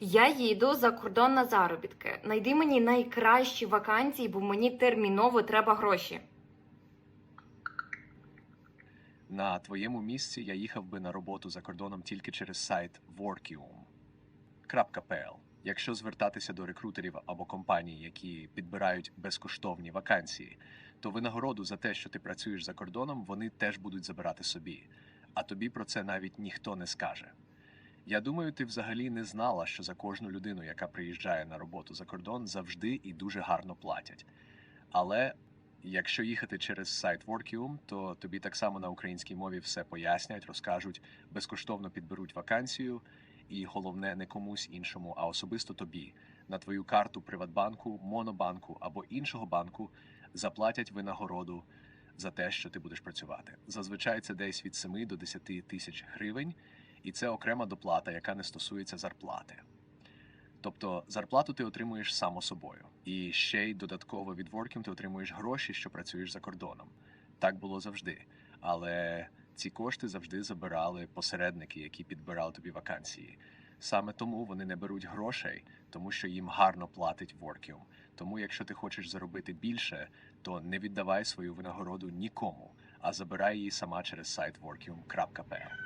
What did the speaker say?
Я їду за кордон на заробітки. Найди мені найкращі вакансії, бо мені терміново треба гроші. На твоєму місці я їхав би на роботу за кордоном тільки через сайт Workium.pl. Якщо звертатися до рекрутерів або компаній, які підбирають безкоштовні вакансії, то винагороду за те, що ти працюєш за кордоном, вони теж будуть забирати собі. А тобі про це навіть ніхто не скаже. Я думаю, ти взагалі не знала, що за кожну людину, яка приїжджає на роботу за кордон, завжди і дуже гарно платять. Але Якщо їхати через сайт Workium, то тобі так само на українській мові все пояснять, розкажуть, безкоштовно підберуть вакансію, і головне не комусь іншому, а особисто тобі на твою карту Приватбанку, Монобанку або іншого банку заплатять винагороду за те, що ти будеш працювати. Зазвичай це десь від 7 до 10 тисяч гривень, і це окрема доплата, яка не стосується зарплати. Тобто зарплату ти отримуєш само собою, і ще й додатково від Workium ти отримуєш гроші, що працюєш за кордоном. Так було завжди. Але ці кошти завжди забирали посередники, які підбирали тобі вакансії. Саме тому вони не беруть грошей, тому що їм гарно платить Workium. Тому, якщо ти хочеш заробити більше, то не віддавай свою винагороду нікому, а забирай її сама через сайт Workium.pl.